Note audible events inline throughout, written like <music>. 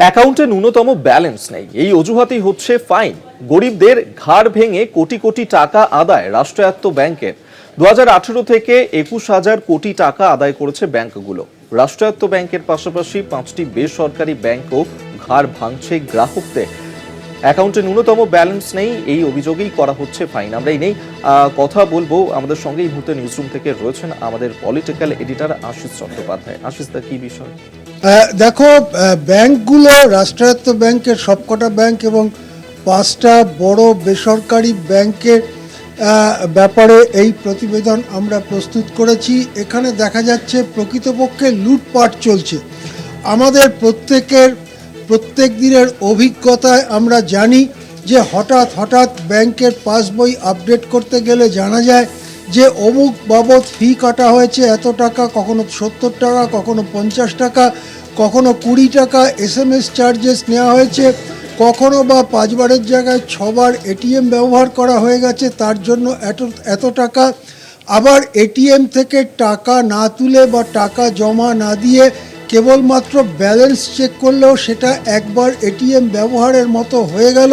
অ্যাকাউন্টে ন্যূনতম ব্যালেন্স নেই। এই অজুহাতেই হচ্ছে ফাইন। গরিবদের ঘাড় ভেঙে কোটি কোটি টাকা আদায় রাষ্ট্রায়ত্ত ব্যাংকের। দুহাজার আঠারো থেকে একুশ হাজার কোটি টাকা আদায় করেছে ব্যাংকগুলো। রাষ্ট্রায়ত্ত ব্যাংকের পাশাপাশি পাঁচটি বেসরকারি ব্যাংকও ঘাড় ভাঙছে গ্রাহকদের। অ্যাকাউন্টে ন্যূনতম ব্যালেন্স নেই, এই অভিযোগেই করা হচ্ছে ফাইন। আমরা এই নেই কথা বলব। আমাদের সঙ্গে এই মুহূর্তে নিউজরুম থেকে রয়েছেন আমাদের পলিটিক্যাল এডিটর আশিস চট্টোপাধ্যায়। আশিস দা, কি বিষয়? দেখো ব্যাংকগুলো রাষ্ট্রায়ত্ত ব্যাংকের সবকটা ব্যাংক এবং পাঁচটা বড় বেসরকারি ব্যাংকের ব্যাপারে এই প্রতিবেদন আমরা প্রস্তুত করেছি। এখানে দেখা যাচ্ছে প্রকৃতপক্ষে লুটপাট চলছে। আমাদের প্রত্যেকের, প্রত্যেক দিনের অভিজ্ঞতায় আমরা জানি যে হঠাৎ হঠাৎ ব্যাংকের পাসবই আপডেট করতে গেলে জানা যায় যে অমুক বাবদ ফি কাটা হয়েছে, এত টাকা, কখনো সত্তর টাকা, কখনো পঞ্চাশ টাকা, কখনো কুড়ি টাকা এস এম এস চার্জেস নেওয়া হয়েছে, কখনো বা পাঁচবারের জায়গায় ছবার এটিএম ব্যবহার করা হয়ে গেছে, তার জন্য এত এত টাকা। আবার এটিএম থেকে টাকা না তুলে বা টাকা জমা না দিয়ে কেবলমাত্র ব্যালেন্স চেক করলেও সেটা একবার এটিএম ব্যবহারের মতো হয়ে গেল।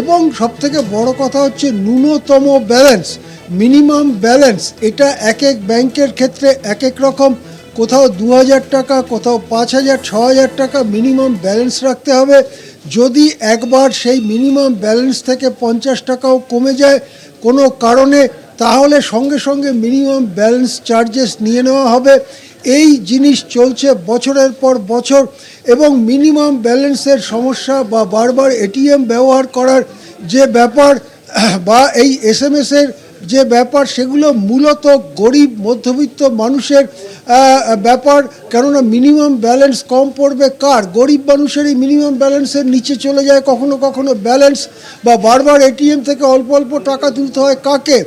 এবং সবথেকে বড় কথা হচ্ছে ন্যূনতম ব্যালেন্স মিনিমাম ব্যালেন্স, এটা এক এক ব্যাংকের ক্ষেত্রে এক এক রকম। কোথাও দু হাজার টাকা, কোথাও পাঁচ হাজার ছ হাজার টাকা মিনিমাম ব্যালেন্স রাখতে হবে। যদি একবার সেই মিনিমাম ব্যালেন্স থেকে পঞ্চাশ টাকাও কমে যায় কোনো কারণে, তাহলে সঙ্গে সঙ্গে মিনিমাম ব্যালেন্স চার্জেস নিয়ে নেওয়া হবে। এই জিনিস চলছে বছরের পর বছর এবং মিনিমাম ব্যালেন্সের সমস্যা বা বারবার এটিএম ব্যবহার করার যে ব্যাপার <clears throat> বা এই এস এম এসের যে ব্যাপার, সেগুলো মূলত গরিব, মধ্যবিত্ত মানুষের ব্যাপার। কেননা মিনিমাম ব্যালেন্স কম পড়বে কার? গরিব মানুষেরই মিনিমাম ব্যালেন্সের নিচে চলে যায় কখনো কখনো ব্যালেন্স বা বারবার এটিএম থেকে অল্প অল্প টাকা তুলতে হয় কাকে?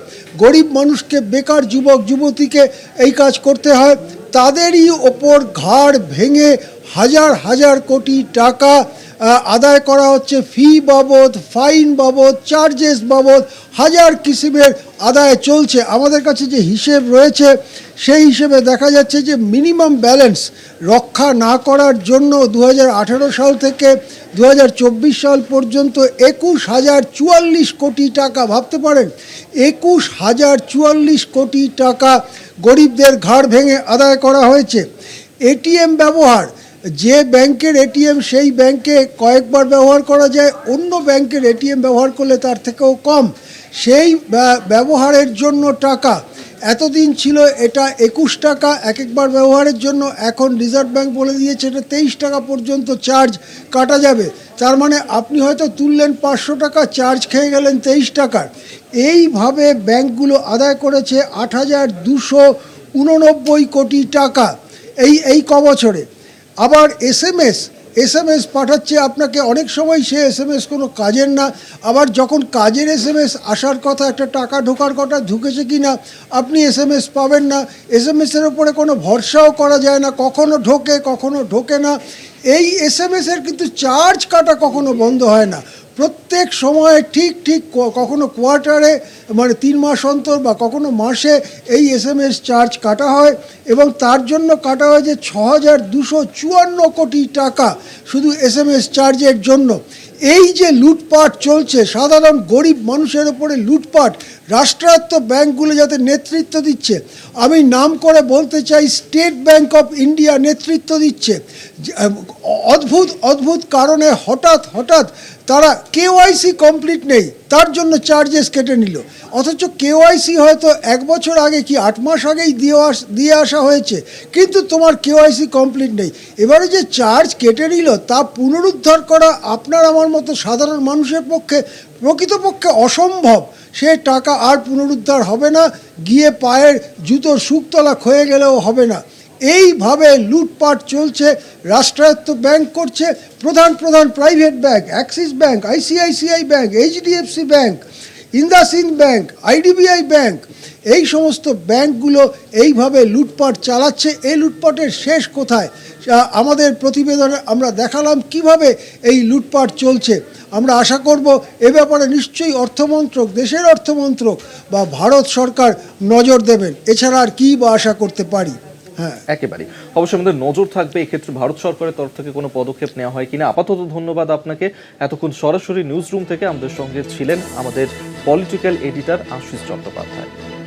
গরিব মানুষকে, বেকার যুবক, যুবতীকে এই কাজ করতে হয়। তাদেরই ওপর ঘাড় ভেঙে হাজার হাজার কোটি টাকা আদায় করা হচ্ছে ফি বাবদ ফাইন বাবদ চার্জেস বাবদ, হাজার কিসিমের আদায় চলছে। আমাদের কাছে যে হিসেব রয়েছে, সেই হিসেবে দেখা যাচ্ছে যে মিনিমাম ব্যালেন্স রক্ষা না করার জন্য দু হাজার আঠারো সাল থেকে দু হাজার চব্বিশ সাল পর্যন্ত একুশ হাজার চুয়াল্লিশ কোটি টাকা, ভাবতে পারেন, একুশ হাজার চুয়াল্লিশ কোটি টাকা গরিবদের ঘাড় ভেঙে আদায় করা হয়েছে। এটিএম ব্যবহার যে ব্যাংকের এটিএম সেই ব্যাংকে কয়েকবার ব্যবহার করা যায়, অন্য ব্যাংকের এটিএম ব্যবহার করলে তার থেকেও কম। সেই ব্যবহারের জন্য টাকা। এতদিন ছিল এটা একুশ টাকা এক একবার ব্যবহারের জন্য, এখন রিজার্ভ ব্যাংক বলে দিয়েছে এটা তেইশ টাকা পর্যন্ত চার্জ কাটা যাবে। তার মানে আপনি হয়তো তুললেন পাঁচশো টাকা, চার্জ খেয়ে গেলেন তেইশ টাকার এইভাবে ব্যাংকগুলো আদায় করেছে আট হাজার দুশো উননব্বই কোটি টাকা। এই এই ক বছরে আবার S M S S M S পাঠাচ্ছে আপনাকে, অনেক সময় সে এস এম এস কোনো কাজের না, আবার যখন কাজের এস এম এস আসার কথা একটা টাকা ঢোকার কথা ঢুকেছে কি না আপনি এস এম এস পাবেন না এস এম ওপরে কোনো ভরসাও করা যায় না, কখনো ঢোকে কখনো ঢোকে না, এই এস এম এসের কিন্তু চার্জ কাটা কখনো বন্ধ হয় না। প্রত্যেক সময়ে ঠিক ঠিক কখনো কোয়ার্টারে মানে তিন মাস অন্তর বা কখনো মাসে এই এস এম এস চার্জ কাটা হয় এবং তার জন্য কাটা হয় যে ছ হাজার দুশো চুয়ান্ন কোটি টাকা শুধু এস এম এস চার্জের জন্য। এই যে লুটপাট চলছে, সাধারণ গরিব মানুষের ওপরে লুটপাট, রাষ্ট্রায়ত্ত ব্যাংকগুলো যাতে নেতৃত্ব দিচ্ছে, আমি নাম করে বলতে চাই, স্টেট ব্যাংক অফ ইন্ডিয়া নেতৃত্ব দিচ্ছে। অদ্ভুত অদ্ভুত কারণে হঠাৎ হঠাৎ তারা কেওয়াইসি কমপ্লিট নেই, তার জন্য চার্জেস কেটে নিল। অথচ কেওয়াইসি হয়তো এক বছর আগে কি আট মাস আগেই দিয়ে আস, দিয়ে আসা হয়েছে, কিন্তু তোমার কেওয়াইসি কমপ্লিট নেই। এবারে যে চার্জ কেটে নিল, তা পুনরুদ্ধার করা আপনার আমার মতো সাধারণ মানুষের পক্ষে, প্রকৃতপক্ষে অসম্ভব। সে টাকা আর পুনরুদ্ধার হবে না, গিয়ে পায়ের জুতোর সুকতলা ক্ষয়ে গেলেও হবে না। এইভাবে লুটপাট চলছে, রাষ্ট্রায়ত্ত ব্যাংক করছে, প্রধান প্রধান private bank, Axis bank, ICICI bank, HDFC bank IndusInd bank, IDBI bank, এই সমস্ত ব্যাংকগুলো এইভাবে লুটপাট চালাচ্ছে। এই লুটপাটের শেষ কোথায়? আমাদের প্রতিবেদনে আমরা দেখালাম কীভাবে এই লুটপাট চলছে। আমরা আশা করব এ ব্যাপারে নিশ্চয়ই অর্থমন্ত্রক, দেশের অর্থমন্ত্রক বা ভারত সরকার নজর দেবেন। এছাড়া আর কী বা আশা করতে পারি? হ্যাঁ। একেবারে অবশ্যই আমাদের নজর থাকবে, এক্ষেত্রে ভারত সরকারের তরফ থেকে কোনো পদক্ষেপ নেওয়া হয় কিনা। আপাতত ধন্যবাদ আপনাকে। এতক্ষণ সরাসরি নিউজ রুম থেকে আমাদের সঙ্গে ছিলেন আমাদের পলিটিক্যাল এডিটর আশিস চট্টোপাধ্যায়।